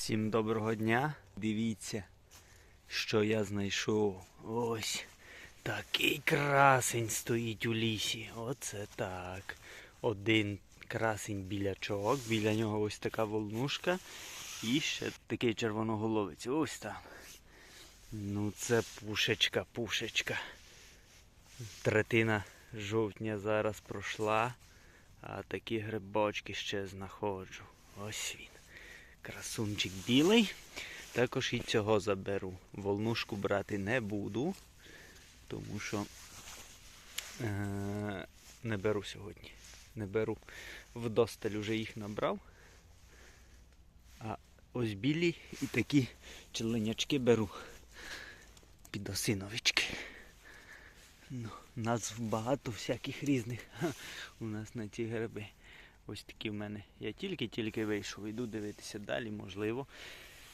Всім доброго дня. Дивіться, що я знайшов. Ось такий красень стоїть у лісі. Оце так. Один красень білячок, біля нього ось така волнушка. І ще такий червоноголовець. Ось там. Ну це пушечка, пушечка. Третина жовтня зараз пройшла, а такі грибочки ще знаходжу. Ось він. Красунчик білий. Також і цього заберу. Волнушку брати не буду, тому що е- не беру сьогодні. Не беру. Вдосталь уже їх набрав. А ось білі і такі челенячки беру. Підосиновички. Ну, назв багато всяких різних у нас на ці гриби. Ось такі в мене. Я тільки-тільки вийшов, йду дивитися далі, можливо,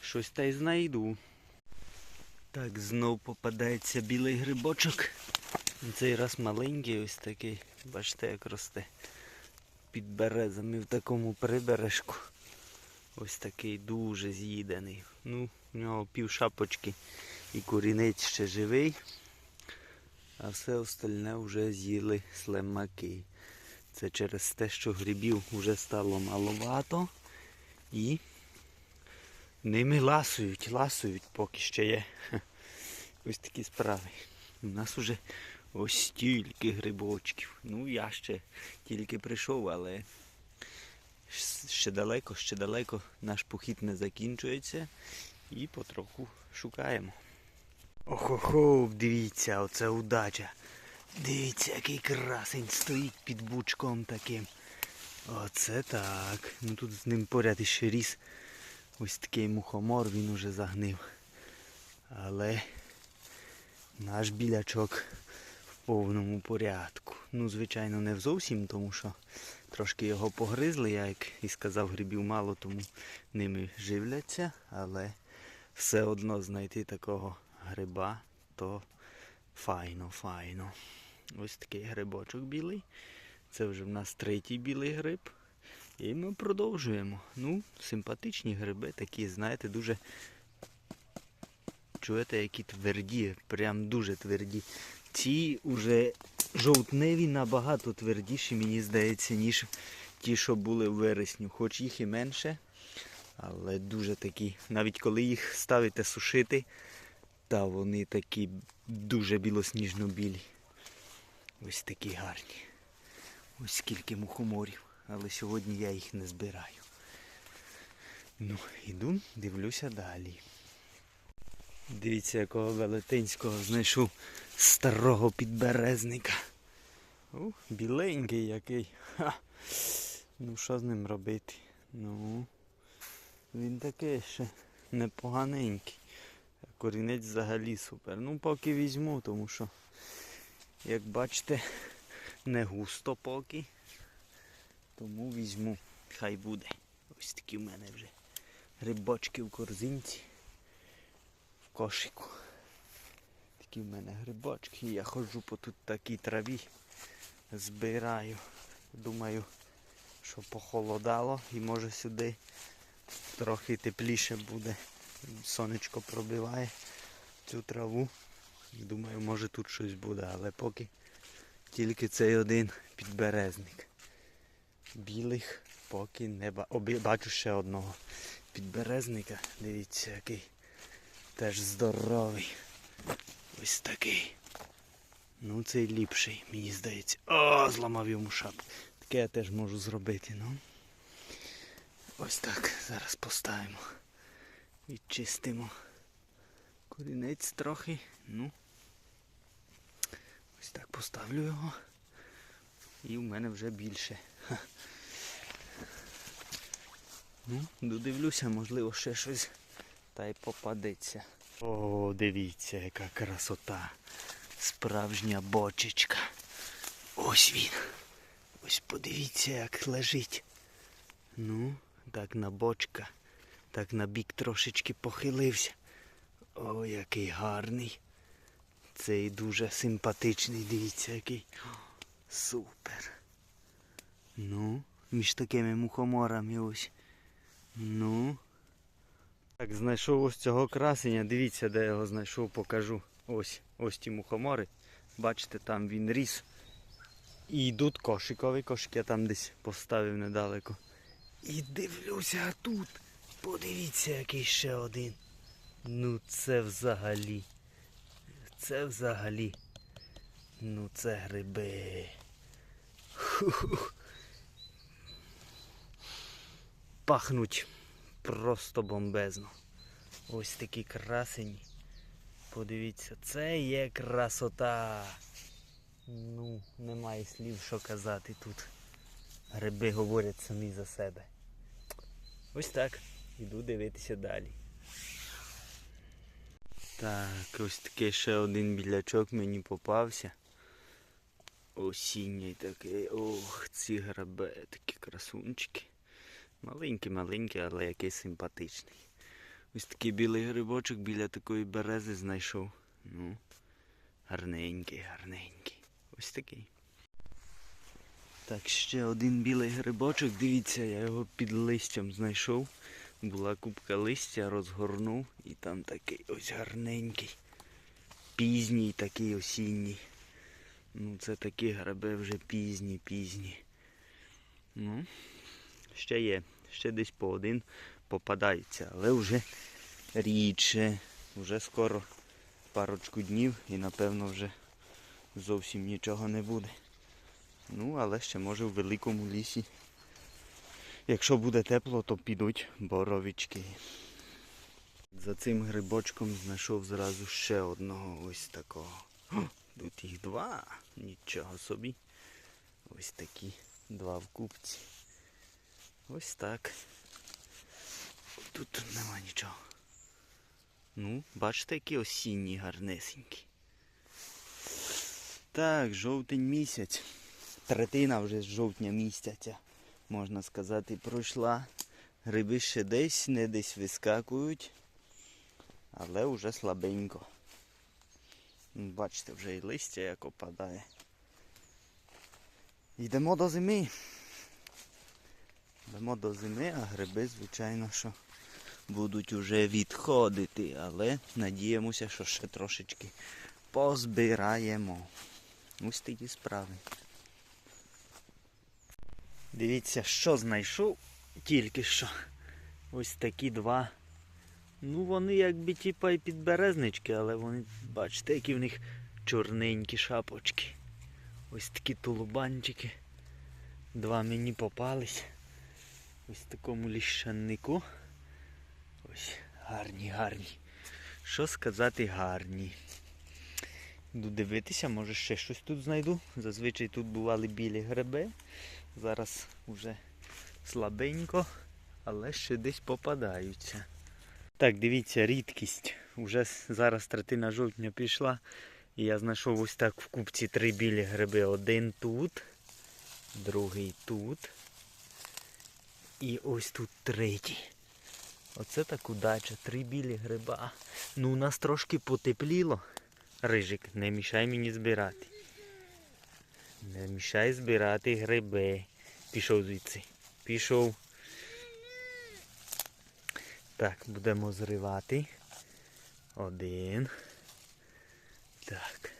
щось та й знайду. Так, знов попадається білий грибочок. Цей раз маленький, ось такий. Бачите, як росте. Під березами в такому прибережку. Ось такий дуже з'їдений. Ну, в нього пів шапочки і курінець ще живий. А все остальне вже з'їли слимаки. Це через те, що грибів вже стало маловато і ними ласують, ласують, поки ще є. Ось такі справи. У нас вже ось стільки грибочків. Ну, я ще тільки прийшов, але ще далеко, ще далеко наш похід не закінчується і потроху шукаємо. Охо-хо, дивіться, оце удача. Дивіться, який красень стоїть під бучком таким. Оце так. Ну тут з ним поряд іще ріс. Ось такий мухомор, він уже загнив. Але наш білячок в повному порядку. Ну, звичайно, не зовсім, тому що трошки його погризли, я як і сказав, грибів мало, тому ними живляться, але все одно знайти такого гриба, то файно, файно. Ось такий грибочок білий. Це вже в нас третій білий гриб. І ми продовжуємо. Ну, симпатичні гриби, такі, знаєте, дуже. Чуєте, які тверді, прям дуже тверді. Ці уже жовтневі набагато твердіші, мені здається, ніж ті, що були в вересню. Хоч їх і менше, але дуже такі. Навіть коли їх ставите сушити, та вони такі дуже білосніжно-білі. Ось такі гарні. Ось скільки мухоморів. Але сьогодні я їх не збираю. Ну, іду, дивлюся далі. Дивіться, якого велетенського знайшов старого підберезника. О, біленький який. Ха. Ну що з ним робити? Ну, він такий ще непоганенький. Корінець взагалі супер. Ну поки візьму, тому що, як бачите, не густо поки. Тому візьму. Хай буде. Ось такі в мене вже грибочки в корзинці. В кошику. Такі в мене грибочки. Я ходжу по тут такій траві. Збираю. Думаю, що похолодало і може сюди трохи тепліше буде. Сонечко пробиває цю траву. Думаю, може тут щось буде, але поки тільки цей один підберезник. Білих поки не ба... Обі... бачу ще одного підберезника. Дивіться, який теж здоровий. Ось такий. Ну цей ліпший, мені здається. О, зламав йому шапку. Таке я теж можу зробити, ну. Ось так, зараз поставимо. Відчистимо корінець трохи. Ну. Ось так поставлю його. І в мене вже більше. Ну, додивлюся, можливо, ще щось та й попадеться. О, дивіться, яка красота. Справжня бочечка. Ось він. Ось подивіться, як лежить. Ну, так на бочка. Так на бік трошечки похилився. О, який гарний. Цей дуже симпатичний, дивіться, який. Супер. Ну, між такими мухоморами ось. Ну, Так, знайшов ось цього красення. Дивіться, де його знайшов, покажу. Ось, ось ті мухомори. Бачите, там він ріс. І йдуть кошикові, кошик я там десь поставив недалеко. І дивлюся тут. Подивіться, який ще один. Ну це взагалі. Це взагалі. Ну це гриби. Пахнуть просто бомбезно. Ось такі красені. Подивіться, це є красота. Ну, немає слів, що казати тут. Гриби говорять самі за себе. Ось так. Іду дивитися далі. Так, ось такий ще один білячок мені попався. Осінній такий. Ох, ці граби, такі красунчики. Маленький, маленький, але який симпатичний. Ось такий білий грибочок біля такої берези знайшов. Ну, гарненький, гарненький. Ось такий. Так, ще один білий грибочок. Дивіться, я його під листям знайшов. Була купка листя, розгорнув і там такий ось гарненький. Пізній такий осінній. Ну, це такі гриби вже пізні, пізні. Ну, ще є. Ще десь по один попадається, але вже рідше. Вже скоро парочку днів і напевно вже зовсім нічого не буде. Ну, але ще може в великому лісі. Якщо буде тепло, то підуть боровички. За цим грибочком знайшов зразу ще одного ось такого. Тут їх два. Нічого собі. Ось такі два в купці. Ось так. Тут нема нічого. Ну, бачите, які осінні гарнесенькі. Так, жовтень місяць. Третина вже з жовтня місяця, можна сказати, пройшла. Гриби ще десь, не десь вискакують, але вже слабенько. Бачите, вже і листя як опадає. Йдемо до зими. Йдемо до зими, а гриби, звичайно, що будуть уже відходити, але надіємося, що ще трошечки позбираємо. Ось такі справи. Дивіться, що знайшов тільки що. Ось такі два. Ну вони якби типа і підберезнички, але вони, бачите, які в них чорненькі шапочки. Ось такі тулубанчики. Два мені попались. Ось в такому ліщаннику. Ось гарні, гарні. Що сказати гарні. Йду дивитися, може ще щось тут знайду. Зазвичай тут бували білі гриби. Зараз вже слабенько, але ще десь попадаються. Так, дивіться, рідкість. Уже зараз третина жовтня пішла. І я знайшов ось так в купці три білі гриби. Один тут, другий тут. І ось тут третій. Оце так удача. Три білі гриба. Ну, у нас трошки потепліло. Рижик, не мішай мені збирати. Не мішай збирати гриби. Пішов звідси. Пішов. Так, будемо зривати. Один. Так.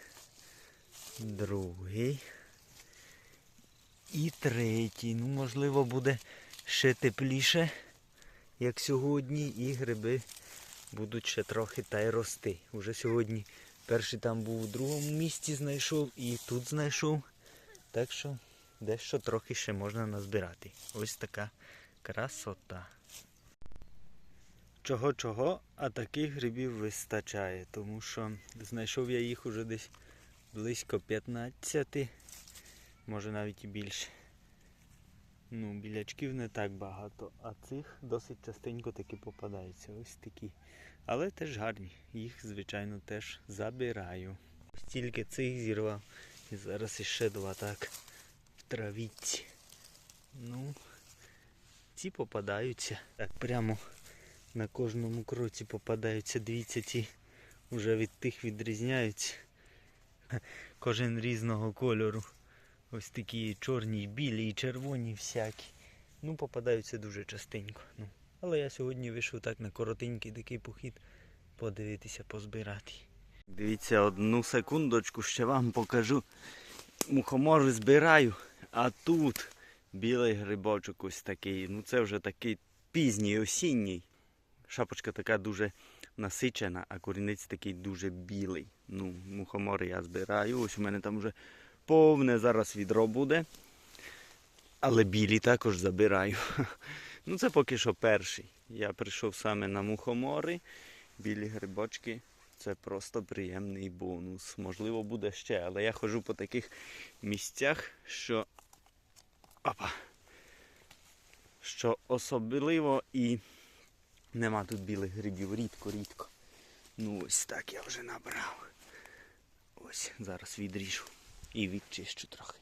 Другий. І третій. Ну, можливо, буде ще тепліше, як сьогодні, і гриби будуть ще трохи та й рости. Уже сьогодні перший там був у другому місці знайшов і тут знайшов. Так що дещо трохи ще можна назбирати. Ось така красота. Чого чого, а таких грибів вистачає, тому що знайшов я їх уже десь близько 15, може навіть і більше. Ну, білячків не так багато, а цих досить частенько таки попадаються. Ось такі. Але теж гарні. Їх, звичайно, теж забираю. Ось тільки цих зірвав. І зараз іще два так в травіці. Ну, ці попадаються. Так, прямо на кожному кроці попадаються. Дивіться, ці вже від тих відрізняються. Кожен різного кольору. Ось такі чорні, білі, і червоні всякі. Ну, попадаються дуже частенько. Ну, Але я сьогодні вийшов так на коротенький такий похід подивитися, позбирати. Дивіться, одну секундочку ще вам покажу. Мухомори збираю, а тут білий грибочок ось такий. Ну це вже такий пізній осінній. Шапочка така дуже насичена, а корінець такий дуже білий. Ну, мухомори я збираю. Ось у мене там вже повне зараз відро буде. Але білі також забираю. Ну це поки що перший. Я прийшов саме на мухомори. Білі грибочки це просто приємний бонус. Можливо, буде ще, але я ходжу по таких місцях, що. Опа. Що особливо і нема тут білих грибів. Рідко-рідко. Ну ось так я вже набрав. Ось, зараз відріжу і відчищу трохи.